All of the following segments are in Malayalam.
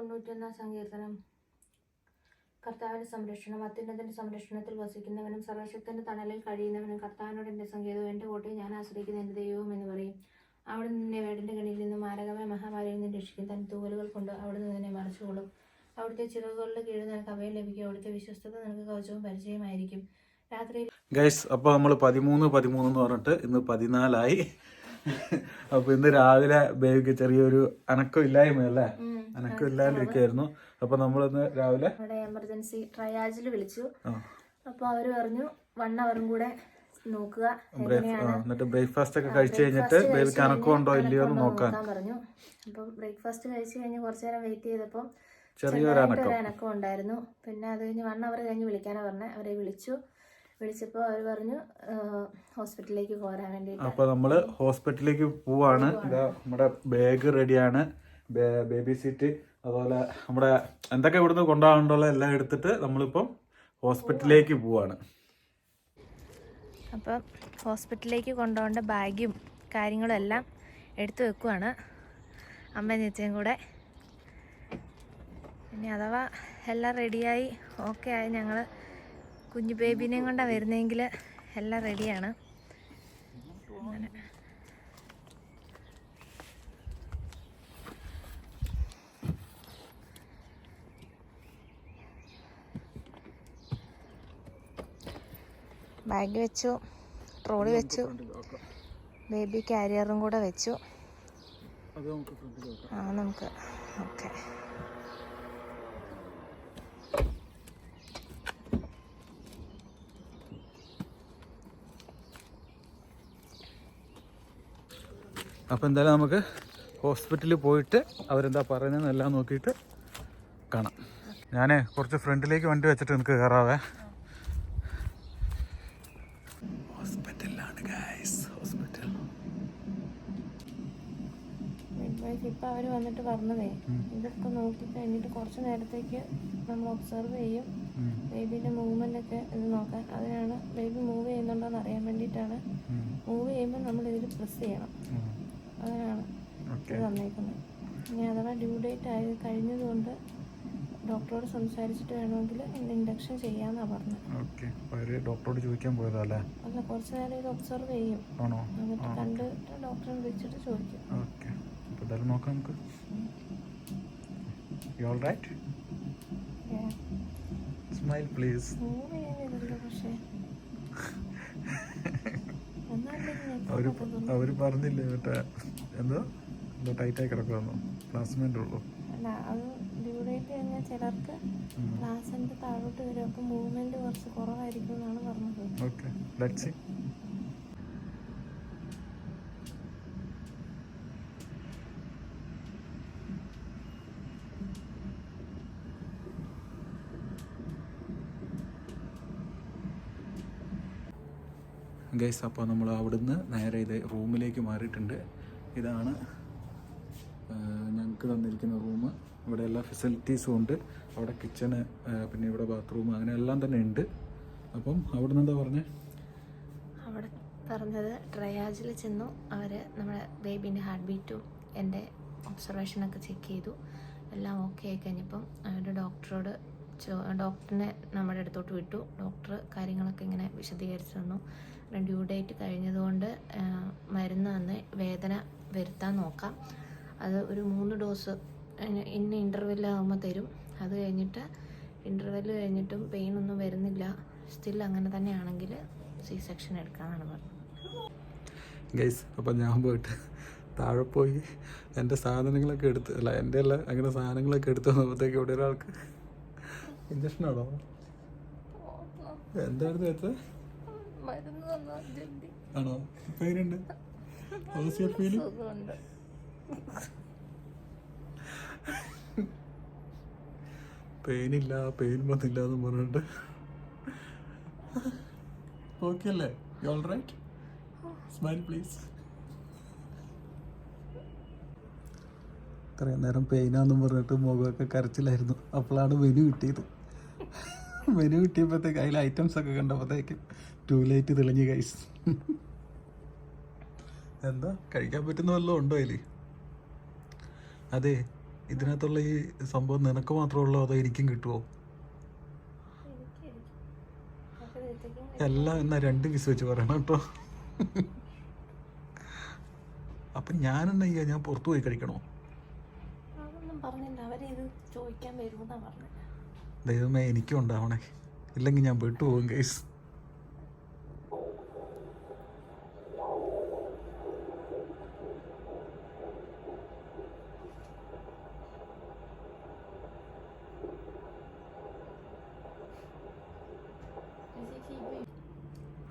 തൊണ്ണൂറ്റൊന്നാം സങ്കീർത്തനം. കർത്താവിന്റെ സംരക്ഷണം അത്യുന്നതിന്റെ സംരക്ഷണത്തിൽ വസിക്കുന്നവനും സർവശക്തന്റെ തണലിൽ കഴിയുന്നവനും കർത്താവിനോട് എന്റെ സംഗീതവും എന്റെ കോട്ടയും ഞാൻ ആശ്രയിക്കുന്ന എന്റെ ദൈവവും എന്ന് പറയും. അവിടെ നിന്നെ വേടിന്റെ കണിയിൽ നിന്നും മാരകമായ മഹാമാരിയിൽ നിന്ന് രക്ഷിക്കും. തന്റെ തൂവലുകൾ കൊണ്ട് അവിടെ നിന്ന് നിന്നെ മറച്ചുകൊള്ളും. അവിടുത്തെ ചിറകുകളുടെ കീഴിൽ നിനക്ക് അഭയം ലഭിക്കും. അവിടുത്തെ വിശ്വസ്തത നിനക്ക് കവചവും പരിചയമായിരിക്കും രാത്രിയിൽ ഗൈസ് അപ്പോൾ നമ്മൾ പതിമൂന്ന് പതിമൂന്ന് എന്ന് പറഞ്ഞിട്ട് ഇന്ന് പതിനാലായി. അപ്പോൾ ഇന്ന് രാവിലെ ബേബിക്ക് ചെറിയൊരു അനക്കം ഇല്ലായ്മയല്ലേ ഉം, അനക്കം ഇല്ലാണ്ടിരിക്കായിരുന്നു അപ്പൊ നമ്മളിന്ന് രാവിലെ അവിടെ എമർജൻസി ട്രയാജിൽ വിളിച്ചു. അപ്പൊ അവർ പറഞ്ഞു വൺ അവറും കൂടെ നോക്കുക എന്നിട്ട് ബ്രേക്ക്ഫാസ്റ്റ് ഒക്കെ കഴിച്ചു കഴിഞ്ഞിട്ട് ബേബിക്ക് കണക്കുണ്ടോ ഇല്ലയോ എന്ന് നോക്കാൻ. പറഞ്ഞു. അപ്പൊ ബ്രേക്ക്ഫാസ്റ്റ് കഴിച്ചു കഴിഞ്ഞ് കുറച്ചു നേരം വെയിറ്റ് ചെയ്തപ്പോൾ ചെറിയൊരു അനക്കം. ഉണ്ടായിരുന്നു. പിന്നെ അത് കഴിഞ്ഞ് വൺ അവർ കഴിഞ്ഞ് വിളിക്കാനാ പറഞ്ഞത് അവരെ വിളിച്ചു. വിളിച്ചപ്പോൾ അവർ പറഞ്ഞു ഹോസ്പിറ്റലിലേക്ക് പോരാൻ വേണ്ടി അപ്പോൾ നമ്മൾ ഹോസ്പിറ്റലിലേക്ക് പോവാണ്. ഇതാ നമ്മുടെ ബാഗ് റെഡിയാണ്. ബേബി സീറ്റ് അതുപോലെ നമ്മുടെ എന്തൊക്കെ ഇവിടുന്ന് കൊണ്ടുപോകാനുള്ള എല്ലാം എടുത്തിട്ട് നമ്മളിപ്പം ഹോസ്പിറ്റലിലേക്ക് പോവാണ്. അപ്പം ഹോസ്പിറ്റലിലേക്ക് കൊണ്ടുപോകേണ്ട ബാഗും കാര്യങ്ങളും എല്ലാം എടുത്തു വെക്കുവാണ്. അമ്മ ചേച്ചിയും കൂടെ. ഇനി അഥവാ എല്ലാം റെഡിയായി ഓക്കെ ആയി ഞങ്ങൾ കുഞ്ഞു ബേബിനെയും കൊണ്ടാണ് വരുന്നതെങ്കിൽ എല്ലാം റെഡിയാണ് അങ്ങനെ ബാഗ് വെച്ചു ട്രോളി വെച്ചു ബേബി കാരിയറും കൂടെ വെച്ചു. ആ നമുക്ക് ഓക്കെ. അപ്പോൾ എന്തായാലും നമുക്ക് ഹോസ്പിറ്റലിൽ പോയിട്ട് അവരെന്താ പറയുന്നതെന്നെല്ലാം നോക്കിയിട്ട് കാണാം. ഞാൻ കുറച്ച് ഫ്രണ്ടിലേക്ക് വണ്ടി വെച്ചിട്ട് എനിക്ക് കയറാവേ ഹോസ്പിറ്റലിലാണ് ഗൈസ് ഹോസ്പിറ്റൽ മിഡ്വൈഫ് ഇപ്പം അവർ പറഞ്ഞതേ ഇതൊക്കെ നോക്കി കഴിഞ്ഞിട്ട് കുറച്ച് നേരത്തേക്ക് നമ്മൾ ഒബ്സർവ് ചെയ്യും. ബേബിന്റെ മൂവ്മെന്റ് ഒക്കെ ഇത് നോക്കാൻ. അതിനാണ് ബേബി മൂവ് ചെയ്യുന്നുണ്ടോ എന്ന് അറിയാൻ വേണ്ടിയിട്ടാണ്. മൂവ് ചെയ്യുമ്പോൾ നമ്മൾ ഇതിൽ പ്രസ് ചെയ്യണം. അതിനാണ് ഇത് തന്നേക്കുന്നത്. ഇനി അഥവാ ഡ്യൂ ഡേറ്റ് ആയത് കഴിഞ്ഞതുകൊണ്ട് ഡോക്ടറോട് സംസാരിച്ചിട്ട് വേണമെങ്കിൽ ഇൻഡക്ഷൻ ചെയ്യാന്നാ പറഞ്ഞത്. ഡോക്ടറോട് ചോദിക്കാൻ പോയതല്ലേ അല്ല? കുറച്ച് നേരം ഇത് ഒബ്സർവ് ചെയ്യും. എന്നിട്ട് കണ്ടിട്ട് ഡോക്ടറെ വിളിച്ചിട്ട് ചോദിക്കും. എന്തായാലും നോക്കാം നമുക്ക്. You all right smile please അവർ അവർ പറഞ്ഞില്ലേ മറ്റേ എന്തോ? എന്തോ ടൈറ്റായി കിടക്കുമെന്നോ പ്ലാസ്മെന്റ് ഉള്ളൂ. അല്ല അത് ഡ്യൂ ഡേറ്റ് കഴിഞ്ഞാൽ ചിലർക്ക് ക്ലാസ്സിന്റെ താഴോട്ട് വരും. അപ്പം മൂവ്മെന്റ് കുറച്ച് കുറവായിരിക്കും എന്നാണ് പറഞ്ഞത്. ഓക്കെ ലെറ്റ് സി ഗൈസ് അപ്പോൾ നമ്മൾ അവിടുന്ന് നേരെ ഇത് റൂമിലേക്ക് മാറിയിട്ടുണ്ട്. ഇതാണ് ഞങ്ങൾക്ക് തന്നിരിക്കുന്ന റൂം. ഇവിടെ എല്ലാ ഫെസിലിറ്റീസും ഉണ്ട്. അവിടെ കിച്ചണ് പിന്നെ ഇവിടെ ബാത്റൂം അങ്ങനെ എല്ലാം തന്നെ ഉണ്ട്. അപ്പം അവിടുന്ന് എന്താ പറഞ്ഞേ? അവിടെ പറഞ്ഞത് ട്രയാജിൽ ചെന്നു. അവർ നമ്മുടെ ബേബീന്റെ ഹാർട്ട് ബീറ്റും എന്റെ ഒബ്സർവേഷനൊക്കെ ചെക്ക് ചെയ്തു. എല്ലാം ഓക്കെ ആയി കഴിഞ്ഞപ്പം അവരുടെ ഡോക്ടറോട് ഡോക്ടറിനെ നമ്മുടെ അടുത്തോട്ട് വിട്ടു. ഡോക്ടർ കാര്യങ്ങളൊക്കെ ഇങ്ങനെ വിശദീകരിച്ചു തന്നു. ഡ്യൂ ഡേറ്റ് കഴിഞ്ഞതുകൊണ്ട് മരുന്ന് തന്ന് വേദന വരുത്താൻ നോക്കാം. അത് ഒരു മൂന്ന് ഡോസ് ഇന്ന- ഇന്റർവെല്ലാകുമ്പോൾ തരും. അത് കഴിഞ്ഞിട്ട് ഇന്റർവെൽ കഴിഞ്ഞിട്ടും പെയിൻ ഒന്നും വരുന്നില്ല. സ്റ്റിൽ അങ്ങനെ തന്നെയാണെങ്കിൽ സി സെക്ഷൻ എടുക്കാമെന്നാണ് പറഞ്ഞത്. ഗൈസ് അപ്പം ഞാൻ പോയിട്ട് താഴെ പോയി എന്റെ സാധനങ്ങളൊക്കെ എടുത്ത് അല്ല എന്റെ അല്ല അങ്ങനെ സാധനങ്ങളൊക്കെ എടുത്ത് വന്നപ്പോഴത്തേക്ക് ഇവിടെ ഒരാൾക്ക് ഇഞ്ചക്ഷനാണോ എന്തായിരുന്നു വെച്ചത് മരുന്ന് തന്നാൽ ജൽദി ആണോ? പേരുണ്ട് ഫീലിംഗ് സുഖമുണ്ട്. പെയിനില്ല പെയിൻ വന്നില്ല എന്ന് പറഞ്ഞിട്ട്. ഓക്കെ അല്ലേ? ഓൾ റൈറ്റ് സ്മൈൽ പ്ലീസ് ഇത്രയും നേരം പെയിനാന്നും പറഞ്ഞിട്ട് മുഖമൊക്കെ കരച്ചിലായിരുന്നു. അപ്പോഴാണ് മെനു കിട്ടിയത്. മെനു കിട്ടിയപ്പോഴത്തേക്ക് അതിൽ ഐറ്റംസ് ഒക്കെ കണ്ടപ്പോഴത്തേക്ക് ടൂ ലൈറ്റ് തെളിഞ്ഞ് കൈസ് എന്താ? കഴിക്കാൻ പറ്റുന്ന വല്ലതും ഉണ്ടോ അതിൽ അതെ ഇതിനകത്തുള്ള ഈ സംഭവം നിനക്ക് മാത്രമുള്ളോ ഉള്ളൂ അതോ എനിക്കും കിട്ടുമോ എല്ലാം എന്നാ രണ്ട് പീസ് വെച്ച് പറയണം കേട്ടോ. അപ്പം എന്നാ ചെയ്യാ? ഞാൻ പുറത്തു പോയി കഴിക്കണോ? ദൈവമേ എനിക്കും ഉണ്ടാവണേ. ഇല്ലെങ്കിൽ ഞാൻ പെട്ടുപോകും കേസ്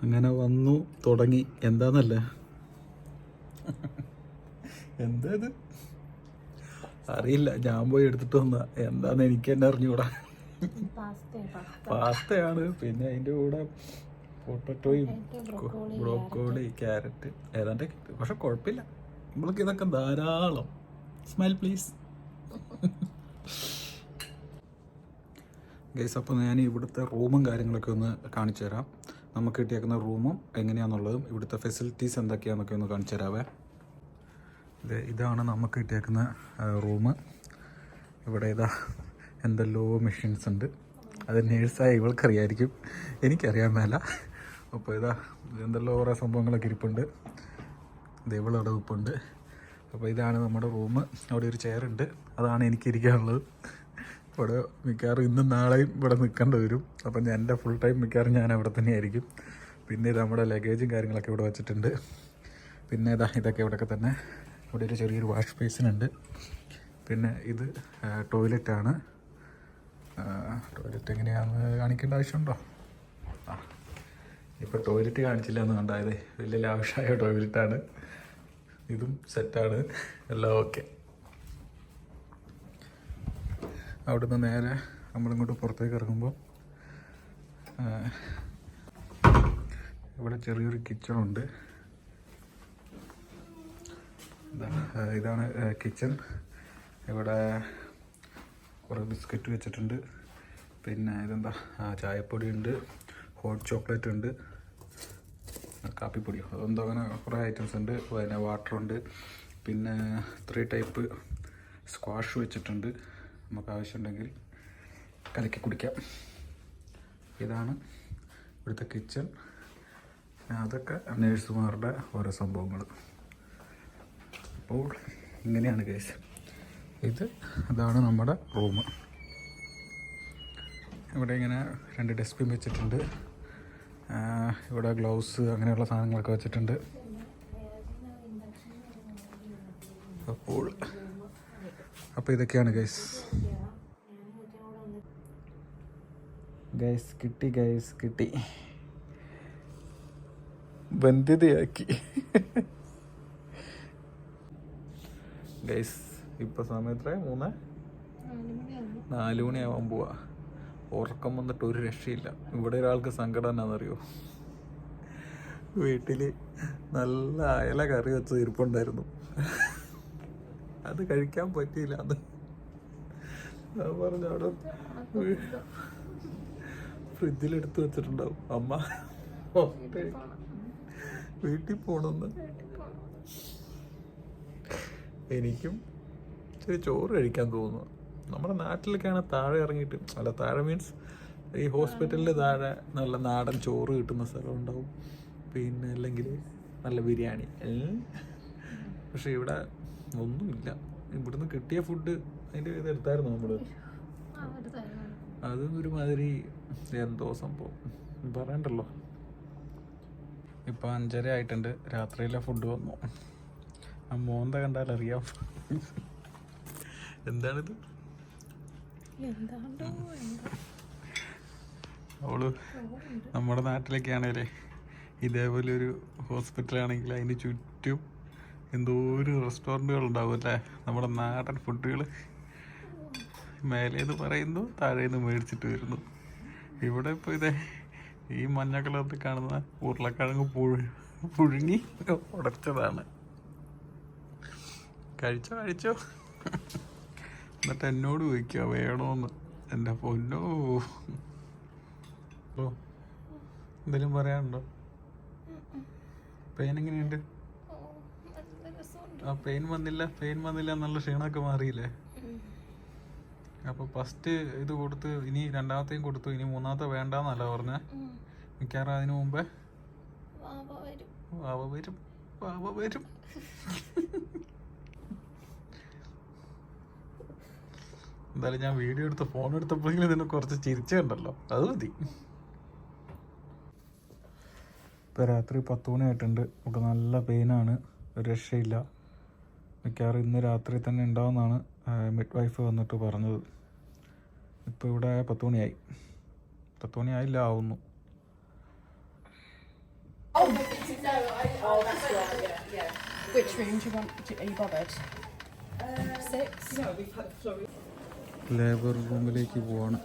അങ്ങനെ വന്നു തുടങ്ങി. എന്താന്നല്ല? എന്താ ഇത് അറിയില്ല. ഞാൻ പോയി എടുത്തിട്ട് വന്ന. എന്താന്ന് എനിക്ക് തന്നെ പാസ്ത. പാസ്തയാണ്. പിന്നെ അതിന്റെ കൂടെ പൊട്ടറ്റോയും ബ്രോക്കോളി ക്യാരറ്റ്. ഏതാണ്ട് പക്ഷെ കുഴപ്പമില്ല. നമ്മൾക്ക് ഇതൊക്കെ ധാരാളം. സ്മൈൽ പ്ലീസ് ഗൈസ് അപ്പോൾ ഞാൻ ഇവിടുത്തെ റൂമും കാര്യങ്ങളൊക്കെ ഒന്ന് കാണിച്ചു തരാം നമുക്ക് കിട്ടിയേക്കുന്ന റൂമും എങ്ങനെയാണെന്നുള്ളതും ഇവിടുത്തെ ഫെസിലിറ്റീസ് എന്തൊക്കെയാണെന്നൊക്കെ ഒന്ന് കാണിച്ചു തരാവേ. ഇത് ഇതാണ് നമുക്ക് കിട്ടിയേക്കുന്ന റൂം ഇവിടെ ഇതാ എന്തെല്ലോ മെഷീൻസ് ഉണ്ട്. അത് നേഴ്സായ ഇവൾക്കറിയായിരിക്കും. എനിക്കറിയാൻ മേല. അപ്പോൾ ഇതാ എന്തെല്ലോ കുറേ സംഭവങ്ങളൊക്കെ ഇരിപ്പുണ്ട്. ദൈവളുടെ ഇരിപ്പുണ്ട് അപ്പോൾ ഇതാണ് നമ്മുടെ റൂം അവിടെ ഒരു ചെയർ ഉണ്ട്. അതാണ് എനിക്ക് ഇരിക്കാനുള്ളത്. ഇവിടെ മിക്കവാറും ഇന്നും നാളെയും ഇവിടെ നിൽക്കേണ്ടി വരും. അപ്പം ഞാൻ എന്റെ ഫുൾ ടൈം മിക്കവാറും ഞാൻ അവിടെ തന്നെയായിരിക്കും. പിന്നെ നമ്മുടെ ലഗേജും കാര്യങ്ങളൊക്കെ ഇവിടെ വെച്ചിട്ടുണ്ട്. പിന്നെ ഇതാ ഇതൊക്കെ ഇവിടെയൊക്കെ തന്നെ. ഇവിടെ ഒരു ചെറിയൊരു വാഷ് ബേസിനുണ്ട് പിന്നെ ഇത് ടോയ്ലറ്റാണ് ടോയ്ലറ്റ് എങ്ങനെയാണെന്ന് കാണിക്കേണ്ട ആവശ്യമുണ്ടോ? ആ ഇപ്പോൾ ടോയ്ലറ്റ് കാണിച്ചില്ല എന്ന് കണ്ടായത് വലിയ ലാവശ്യമായ ടോയ്ലറ്റാണ് ഇതും സെറ്റാണ് എല്ലാം ഓക്കെ അവിടുന്ന് നേരെ നമ്മളിങ്ങോട്ട് പുറത്തേക്ക് ഇറങ്ങുമ്പോൾ ഇവിടെ ചെറിയൊരു കിച്ചണുണ്ട്. ഇതാ, ഇതാണ് കിച്ചൺ. ഇവിടെ കുറേ ബിസ്ക്കറ്റ് വെച്ചിട്ടുണ്ട്. പിന്നെ ഇതെന്താ ചായപ്പൊടി ഉണ്ട് ഹോട്ട് ചോക്ലേറ്റ് ഉണ്ട് കാപ്പിപ്പൊടി. കാപ്പിപ്പൊടിയോ അതെന്തോ അങ്ങനെ കുറേ ഐറ്റംസ് ഉണ്ട്. പിന്നെ വാട്ടർ ഉണ്ട്. പിന്നെ ത്രീ ടൈപ്പ് സ്ക്വാഷ് വെച്ചിട്ടുണ്ട്. നമുക്ക് ആവശ്യമുണ്ടെങ്കിൽ കലക്കി കുടിക്കാം. ഇതാണ് ഇവിടുത്തെ കിച്ചൺ. അതൊക്കെ നേഴ്സുമാരുടെ ഓരോ സംഭവങ്ങൾ അപ്പോൾ ഇങ്ങനെയാണ് കേസ് ഇത് അതാണ് നമ്മുടെ റൂം ഇവിടെ ഇങ്ങനെ രണ്ട് ഡസ്റ്റ്ബിൻ വെച്ചിട്ടുണ്ട്. ഇവിടെ ഗ്ലൗസ് അങ്ങനെയുള്ള സാധനങ്ങളൊക്കെ വെച്ചിട്ടുണ്ട്. അപ്പോൾ അപ്പോൾ ഇതൊക്കെയാണ് ഗൈസ് ഗൈസ് കിട്ടി ഗൈസ് കിട്ടി. ബന്ധിതയാക്കി. ഗൈസ് ഇപ്പൊ സമയത്ര മൂന്ന്? നാല് മണിയാവാൻ പോവാ. ഉറക്കം വന്നിട്ട് ഒരു രക്ഷയില്ല. ഇവിടെ ഒരാൾക്ക് സങ്കടം എന്നാണെന്നറിയോ വീട്ടിൽ നല്ല അയല കറി വെച്ച് ഇരിപ്പുണ്ടായിരുന്നു. അത് കഴിക്കാൻ പറ്റിയില്ല അത്. പറഞ്ഞു അവിടെ ഫ്രിഡ്ജിൽ എടുത്ത് വെച്ചിട്ടുണ്ടാവും. അമ്മ വീട്ടിൽ പോണെന്ന്. എനിക്കും ഇച്ചിരി ചോറ് കഴിക്കാൻ തോന്നുന്നു. നമ്മുടെ നാട്ടിലൊക്കെയാണ് താഴെ ഇറങ്ങിയിട്ട് അല്ല താഴെ മീൻസ് ഈ ഹോസ്പിറ്റലിൽ താഴെ നല്ല നാടൻ ചോറ് കിട്ടുന്ന സ്ഥലം ഉണ്ടാവും. പിന്നെ അല്ലെങ്കിൽ നല്ല ബിരിയാണി. പക്ഷെ ഇവിടെ ഒന്നുമില്ല. ഇവിടുന്ന് കിട്ടിയ ഫുഡ് അതിന്റെ ഇത് എടുത്തായിരുന്നു നമ്മൾ അത് ഒരുമാതിരി എന്തോ സംഭവം. പറയണ്ടല്ലോ. ഇപ്പൊ അഞ്ചര ആയിട്ടുണ്ട്. രാത്രിയിലെ ഫുഡ് വന്നു. ആ മോന്ത കണ്ടാൽ അറിയാം. എന്താണിത്? അവൾ നമ്മുടെ നാട്ടിലൊക്കെ ആണേലേ ഇതേപോലെ ഒരു ഹോസ്പിറ്റലാണെങ്കിൽ അതിന് ചുറ്റും എന്തോ ഒരു റെസ്റ്റോറന്റുകൾ ഉണ്ടാവും അല്ലേ? നമ്മുടെ നാടൻ ഫുഡുകൾ മേലേന്ന് പറയുന്നു താഴേന്ന് മേടിച്ചിട്ട് വരുന്നു. ഇവിടെ ഇപ്പോൾ ഇതേ ഈ മഞ്ഞ കളറിൽ കാണുന്ന ഉരുളക്കിഴങ്ങ് പുഴു പുഴുങ്ങി ഉടച്ചതാണ്. കഴിച്ചോ കഴിച്ചോ? എന്നിട്ട് എന്നോട് ചോദിക്കുക വേണോന്ന്. എന്റെ പൊന്നോ. ഓ എന്തെങ്കിലും പറയാനുണ്ടോ? പെയിൻ എങ്ങനെയുണ്ട് ആ പെയിൻ വന്നില്ല പെയിൻ വന്നില്ല എന്നുള്ള ക്ഷീണമൊക്കെ മാറിയില്ലേ? അപ്പൊ ഫസ്റ്റ് ഇത് കൊടുത്ത് ഇനി രണ്ടാമത്തെയും കൊടുത്തു ഇനി മൂന്നാമത്തെ വേണ്ടെന്നല്ല പറഞ്ഞ. മിക്കവാറും അതിനു മുമ്പേ? വാവ വരും. വാവ വരും എന്തായാലും ഞാൻ വീഡിയോ എടുത്ത് ഫോൺ എടുത്തപ്പോഴെങ്കിലും ഇതിനെ കുറച്ച് ചിരിച്ചുണ്ടല്ലോ അത് മതി. ഇപ്പൊ രാത്രി പത്ത് മണിയായിട്ടുണ്ട്. ഇവിടെ നല്ല പെയിനാണ് ഒരു രക്ഷയില്ല. മിക്കവാറും ഇന്ന് രാത്രി തന്നെ ഉണ്ടാവുമെന്നാണ് മിഡ് വൈഫ് വന്നിട്ട് പറഞ്ഞത് ഇപ്പോൾ ഇവിടെ പത്ത് മണിയായി പത്ത് മണിയായില്ല ആവുന്നു Which room do you want? Do, are you bothered? Six. Labour റൂമിലേക്ക് പോവാണ്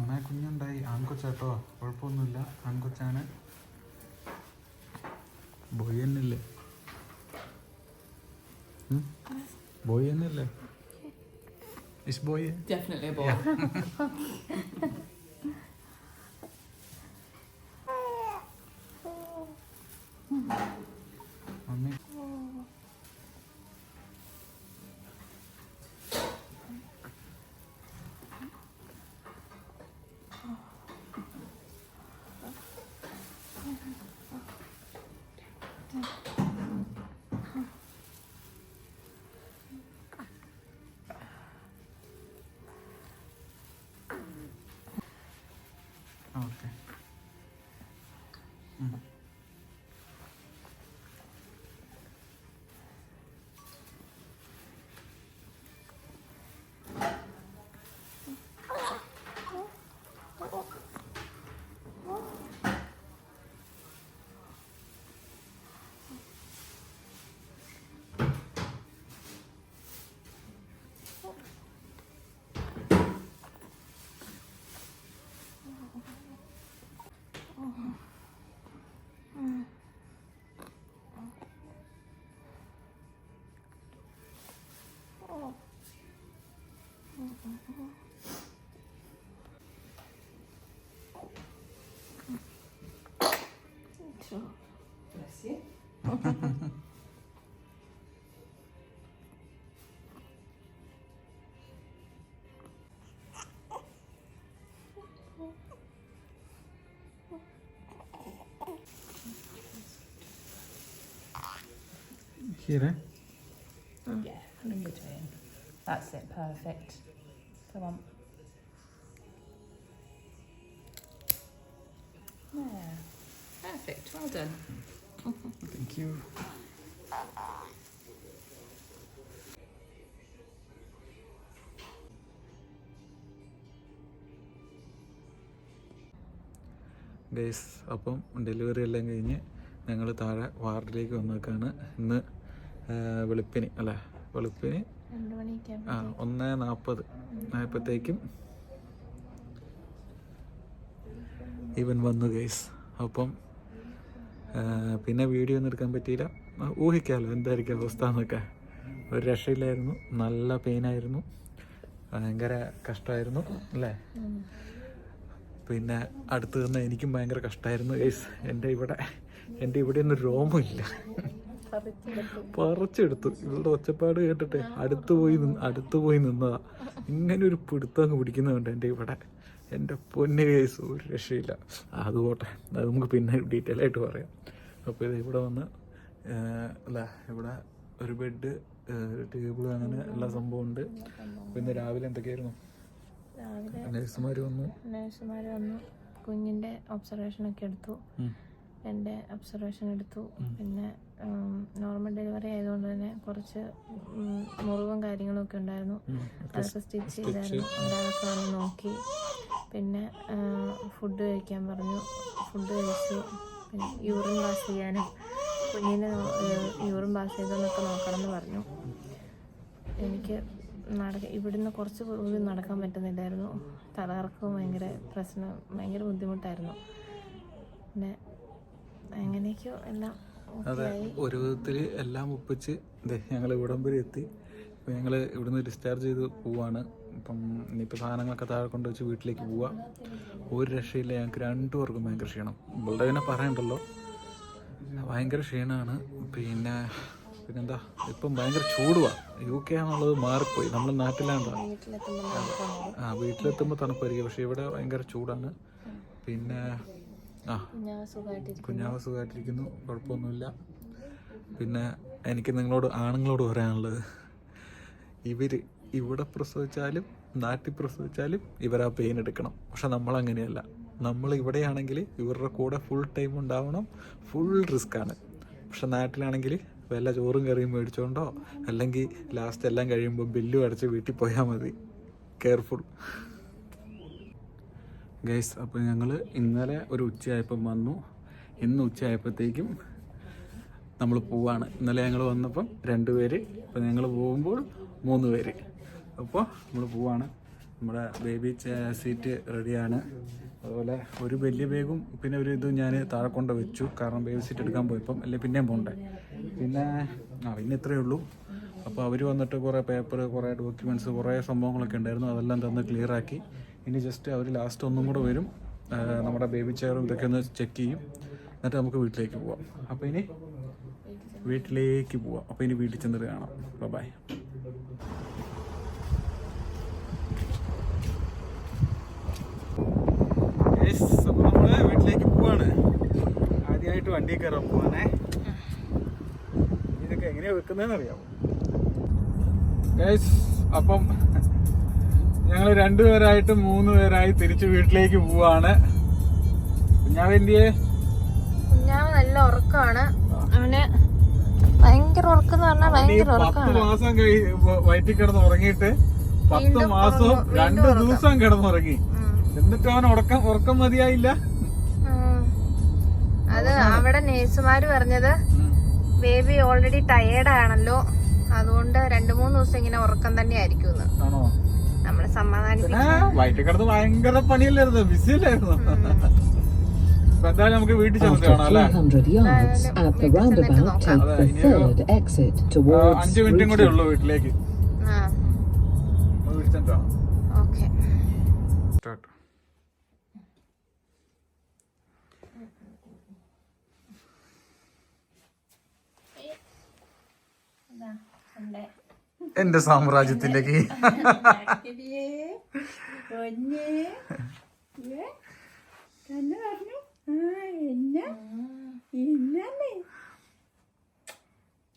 അമ്മയെ കുഞ്ഞുണ്ടായി. ആൺകൊച്ചാട്ടോ. കുഴപ്പമൊന്നുമില്ല. ആൺകൊച്ചാണ്. ബോയ് തന്നെയല്ലേ? ബോയ് തന്നെയല്ലേ? Is boy definitely a okay Merci. Merci. Here. Eh? Yeah, I know you're. That's it, perfect. Come on. Well done. Thank you. Guys അപ്പം ഡെലിവറി എല്ലാം കഴിഞ്ഞ് ഞങ്ങൾ താഴെ വാർഡിലേക്ക് വന്നേക്കാണ് ഇന്ന് വെളുപ്പിന് അല്ലേ വെളുപ്പിന് ആ ഒന്ന് നാൽപ്പത് ആയപ്പോഴത്തേക്കും ഇവൻ വന്നു ഗൈസ് അപ്പം പിന്നെ വീഡിയോ ഒന്നും എടുക്കാൻ പറ്റിയില്ല. ഊഹിക്കാമല്ലോ എന്തായിരിക്കും അവസ്ഥ എന്നൊക്കെ. ഒരു രക്ഷയില്ലായിരുന്നു. നല്ല പെയിനായിരുന്നു ഭയങ്കര കഷ്ടമായിരുന്നു അല്ലേ? പിന്നെ അടുത്ത് നിന്ന് എനിക്കും ഭയങ്കര കഷ്ടമായിരുന്നു ഗൈസ് എന്റെ ഇവിടെ എന്റെ ഇവിടെ ഒന്നും രോമില്ല പറിച്ചെടുത്തു. ഇവളുടെ ഒച്ചപ്പാട് കേട്ടിട്ട് അടുത്ത് പോയി അടുത്ത് പോയി നിന്നതാ. ഇങ്ങനെ ഒരു പിടുത്തം അങ്ങ് പിടിക്കുന്നുണ്ട് എന്റെ ഇവിടെ. എന്റെ പൊന്നു കേസ് ഒരു രക്ഷയില്ല. അത് പോട്ടെ അത് നമുക്ക് പിന്നെ ഡീറ്റെയിൽ ആയിട്ട് പറയാം. അപ്പോൾ ഇത് ഇവിടെ വന്ന് അല്ല ഇവിടെ ഒരു ബെഡ് ഒരു ടേബിൾ അങ്ങനെ എല്ലാ സംഭവം ഉണ്ട്. പിന്നെ രാവിലെ എന്തൊക്കെയായിരുന്നു? നഴ്സുമാർ വന്നു. നഴ്സുമാർ വന്നു. കുഞ്ഞിന്റെ ഒബ്സർവേഷൻ ഒക്കെ എടുത്തു. എന്റെ ഒബ്സർവേഷൻ എടുത്തു. പിന്നെ നോർമൽ ഡെലിവറി ആയതുകൊണ്ട് തന്നെ കുറച്ച് മുറിവും കാര്യങ്ങളും ഒക്കെ ഉണ്ടായിരുന്നു. അതൊക്കെ സ്റ്റിച്ച് ചെയ്തായിരുന്നു. ഒരാളൊക്കെ വന്ന് നോക്കി. പിന്നെ ഫുഡ് കഴിക്കാൻ പറഞ്ഞു. ഫുഡ് കഴിച്ചു. പിന്നെ യൂറിൻ പാസ് ചെയ്യാനും കുഞ്ഞിന് യൂറിൻ പാസ് ചെയ്തെന്നൊക്കെ നോക്കണം എന്ന് പറഞ്ഞു. എനിക്ക് നടക്ക ഇവിടുന്ന് കുറച്ച് പോലും നടക്കാൻ പറ്റുന്നില്ലായിരുന്നു. തലകറക്കവും ഭയങ്കര പ്രശ്നം ഭയങ്കര ബുദ്ധിമുട്ടായിരുന്നു. പിന്നെ എങ്ങനെയൊക്കെയോ എല്ലാം അതെ ഒരു വിധത്തിൽ എല്ലാം ഒപ്പിച്ച് ഞങ്ങൾ ഇവിടം വരെ എത്തി. ഞങ്ങൾ ഇവിടുന്ന് ഡിസ്ചാർജ് ചെയ്ത് പോവാണ്. ഇപ്പം ഇനിയിപ്പോൾ സാധനങ്ങളൊക്കെ താഴെ കൊണ്ട് വെച്ച് വീട്ടിലേക്ക് പോവാം ഒരു രക്ഷയില്ല. ഞങ്ങൾക്ക് രണ്ടു പേർക്കും ഭയങ്കര ക്ഷീണം. ഇവളുടെ പിന്നെ പറയണ്ടല്ലോ. ഭയങ്കര ക്ഷീണമാണ് പിന്നെ പിന്നെന്താ? ഇപ്പം ഭയങ്കര ചൂടുവാ. യു കെ എന്നുള്ളത് മാറിപ്പോയി. നമ്മൾ നാട്ടിലാണ്ടാ ആ വീട്ടിലെത്തുമ്പോൾ തണുപ്പായിരിക്കും. പക്ഷേ ഇവിടെ ഭയങ്കര ചൂടാണ്. പിന്നെ ആ കുഞ്ഞാവ് സുഖമായിട്ടിരിക്കുന്നു. കുഴപ്പമൊന്നുമില്ല. പിന്നെ എനിക്ക് നിങ്ങളോട് ആണുങ്ങളോട് പറയാനുള്ളത്. ഇവർ ഇവിടെ പ്രസവിച്ചാലും നാട്ടിൽ പ്രസവിച്ചാലും ഇവർ ആ പെയിൻ എടുക്കണം. പക്ഷെ നമ്മൾ അങ്ങനെയല്ല നമ്മൾ ഇവിടെയാണെങ്കിൽ ഇവരുടെ കൂടെ ഫുൾ ടൈം ഉണ്ടാവണം. ഫുൾ റിസ്ക് ആണ്. പക്ഷെ നാട്ടിലാണെങ്കിൽ വല്ല ചോറും കറിയും മേടിച്ചുകൊണ്ടോ അല്ലെങ്കിൽ ലാസ്റ്റ് എല്ലാം കഴിയുമ്പോൾ ബില്ലും അടച്ച് വീട്ടിൽ പോയാൽ മതി. കെയർഫുൾ ഗൈസ് അപ്പോൾ ഞങ്ങൾ ഇന്നലെ ഒരു ഉച്ചയായപ്പം വന്നു. ഇന്ന് ഉച്ചയായപ്പോഴത്തേക്കും നമ്മൾ പോവാണ്. ഇന്നലെ ഞങ്ങൾ വന്നപ്പം രണ്ട് പേര് അപ്പോൾ ഞങ്ങൾ പോകുമ്പോൾ മൂന്ന് പേര് അപ്പോൾ നമ്മൾ പോവാണ്. നമ്മുടെ ബേബി സീറ്റ് റെഡിയാണ് അതുപോലെ ഒരു വലിയ ബേഗും പിന്നെ ഒരു ഇതും ഞാൻ താഴെ കൊണ്ട് വെച്ചു. കാരണം ബേബി സീറ്റ് എടുക്കാൻ പോയപ്പം അല്ലെ പിന്നെയും പോകണ്ടേ പിന്നെ ആ പിന്നെ ഇത്രയേ ഉള്ളൂ. അപ്പോൾ അവർ വന്നിട്ട് കുറേ പേപ്പർ കുറേ ഡോക്യുമെന്റ്സ് കുറേ സംഭവങ്ങളൊക്കെ ഉണ്ടായിരുന്നു. അതെല്ലാം തന്ന് ക്ലിയർ ആക്കി. ഇനി ജസ്റ്റ് അവർ ലാസ്റ്റ് ഒന്നും കൂടെ വരും. നമ്മുടെ ബേബി ചെയറും ഇതൊക്കെ ഒന്ന് ചെക്ക് ചെയ്യും. എന്നിട്ട് നമുക്ക് വീട്ടിലേക്ക് പോവാം. അപ്പോൾ ഇനി വീട്ടിലേക്ക് പോവാം. അപ്പോൾ ഇനി വീട്ടിൽ ചെന്നിട്ട് കാണാം. ബൈ അപ്പോൾ നമ്മൾ വീട്ടിലേക്ക് പോവാണ്. ആദ്യമായിട്ട് വണ്ടി കയറാൻ പോവാണേ. ഇതൊക്കെ എങ്ങനെയാ വെക്കുന്നതെന്ന് അറിയാമോ ഗൈസ് അപ്പം ഞങ്ങൾ രണ്ടുപേരായിട്ട് മൂന്ന് പേരായി തിരിച്ച് വീട്ടിലേക്ക് പോവാണ്. കുഞ്ഞാവെന്തിയെ കുഞ്ഞാവ് നല്ല ഉറക്കമാണ് അവന് ഭയങ്കര ഉറക്കം എന്ന് പറഞ്ഞാൽ ഭയങ്കര പത്ത് ഉറക്കമാണ് മാസം വയറ്റിൽ കിടന്ന് ഉറങ്ങിയിട്ട് പത്ത് മാസം മാസവും രണ്ട് ദിവസം കിടന്നുറങ്ങി. എന്നിട്ട് അവൻ ഉറക്കം ഉറക്കം മതിയായില്ല. അത് അവിടെ നേഴ്സുമാര് പറഞ്ഞത് ബേബി ഓൾറെഡി ടയേർഡ് ആണല്ലോ. അതുകൊണ്ട് രണ്ടു മൂന്ന് ദിവസം ഇങ്ങനെ ഉറക്കം തന്നെ ആയിരിക്കും ആണോ? നമ്മളെ സമാധാനിപ്പിക്കും പിന്നെ വയറ്റിൽ കിടന്ന് ഭയങ്കര പണിയല്ലായിരുന്നു? ബിസി അല്ലായിരുന്നു? അഞ്ചു നമുക്ക് വീട്ടിൽ ചെന്നിട്ട് കാണാം അല്ലേ? 200 yards at the roundabout, take the third exit ആ, towards മിനിറ്റും കൂടെ ഉള്ളു വീട്ടിലേക്ക്. വീട്ടിൽ ചെന്നിട്ട് കാണാം ഓക്കെ സ്റ്റാർട്ട് എന്റെ സാമ്രാജ്യത്തിന്റെ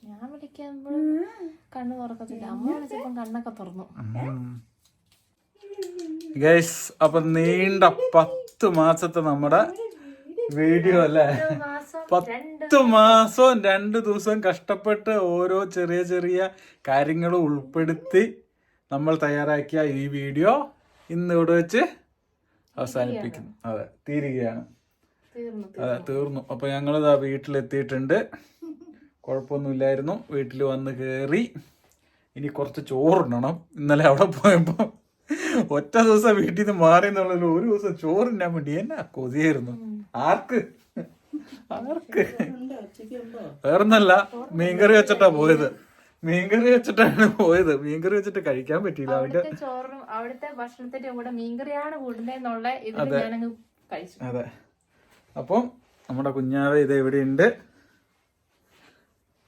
ഞാൻ വിളിക്കുമ്പോൾ കണ്ണു തുറക്കത്തില്ല. അമ്മ വിളിച്ചപ്പം കണ്ണൊക്കെ തുറന്നു. ഗൈസ് അപ്പൊ നീണ്ട പത്ത് മാസത്തെ നമ്മുടെ വീഡിയോ അല്ലേ? മാസം പത്ത് മാസവും രണ്ട് ദിവസം കഷ്ടപ്പെട്ട് ഓരോ ചെറിയ ചെറിയ കാര്യങ്ങൾ ഉൾപ്പെടുത്തി നമ്മൾ തയ്യാറാക്കിയ ഈ വീഡിയോ ഇന്ന് ഇവിടെ വെച്ച് അവസാനിപ്പിക്കുന്നു. അതെ തീരുകയാണ്. അതെ തീർന്നു. അപ്പൊ ഞങ്ങൾ വീട്ടിലെത്തിയിട്ടുണ്ട്. കുഴപ്പമൊന്നുമില്ലായിരുന്നു. വീട്ടിൽ വന്ന് കയറി ഇനി കുറച്ച് ചോറുണ്ണണം ഇന്നലെ അവിടെ പോയപ്പോ ഒറ്റ ദിവസം വീട്ടിൽ നിന്ന് മാറി എന്നുള്ളതിൽ ഒരു ദിവസം ചോറിനാൻ വേണ്ടി എന്നാ കൊതിയായിരുന്നു. ആർക്ക്? ആർക്ക്? വേറൊന്നല്ല മീൻകറി വെച്ചിട്ടാ പോയത്. മീൻകറി വെച്ചിട്ടാണ് പോയത്. മീൻകറി വെച്ചിട്ട് കഴിക്കാൻ പറ്റിയില്ല അവന്റെ. അവിടുത്തെ ചോറും അവിടുത്തെ ഭക്ഷണത്തിന്റെ കൂടെ മീൻകറിയാണ് കൂടുന്നതെന്നുള്ള ഇതിൽ ഞാനങ്ങ് കഴിച്ചു. അതെ. അപ്പം നമ്മുടെ കുഞ്ഞാവ ഇത് എവിടെയുണ്ട്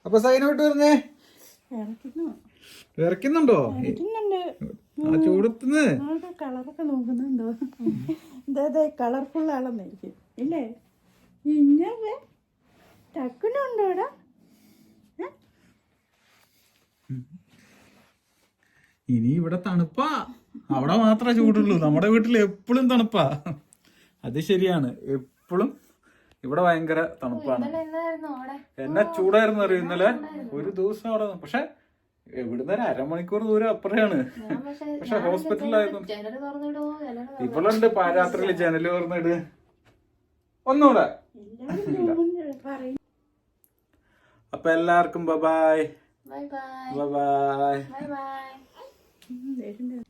അപ്പൊ സൈനോട്ട് പറഞ്ഞേ? വിറക്കുന്നുണ്ടോ? ആ ചൂടത്തുനിന്ന് കളറൊക്കെ നോക്കുന്നുണ്ടോ? കളർഫുൾ ആളെന്നായിരിക്കും ഇല്ലേ? ഇന്നവേ ടക്കുനുണ്ടോടാ? ഇനി ഇവിടെ തണുപ്പാ. അവിടെ മാത്രമേ ചൂടുള്ളൂ. നമ്മുടെ വീട്ടിൽ എപ്പോഴും തണുപ്പാ. അത് ശരിയാണ്. എപ്പോഴും ഇവിടെ ഭയങ്കര തണുപ്പാണ്. എന്നെ ചൂടായിരുന്നു അറിയോ ഇന്നലെ? ഒരു ദിവസം അവിടെ പക്ഷെ ഇവിടുന്ന് ഒരു അരമണിക്കൂർ ദൂരം അപ്പുറയാണ്. ഞാൻ പക്ഷെ ഹോസ്പിറ്റലിലായിരുന്നു ഇപ്പോഴുണ്ട് രാത്രിയിൽ ജനൽ തുറന്നിടുവോ? ഇവളുണ്ട് പാരാത്രിയിൽ ജനൽ തുറന്നിട്. ഒന്നുകൂടെ. അപ്പൊ എല്ലാവർക്കും bye bye bye bye bye bye bye bye